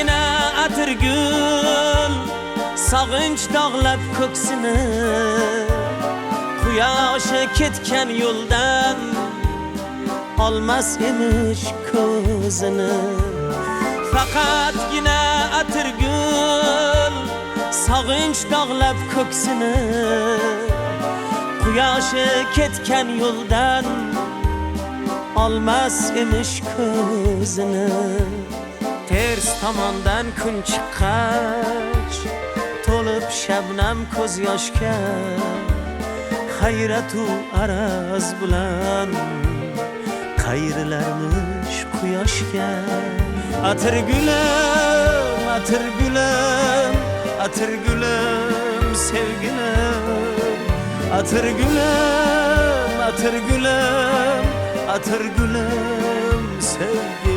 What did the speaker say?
yine atirgul Sağınç dağlab ko'ksini Quyoshi ketgan yo'ldan Olmas emish ko'zini Faqatgina atirgul Sağınç dağlab ko'ksini Quyoshi ketgan yo'ldan Olmas emish ko'zini Ters tomondan kun chiqqach To'lib shabnam ko'z yoshga Hayratu araz bilan Qayrilarmish quyoshga Atir gulim, atir gulim Atir gulim, sevgilim. Atır gülüm, atır gülüm, atır gülüm sevgilim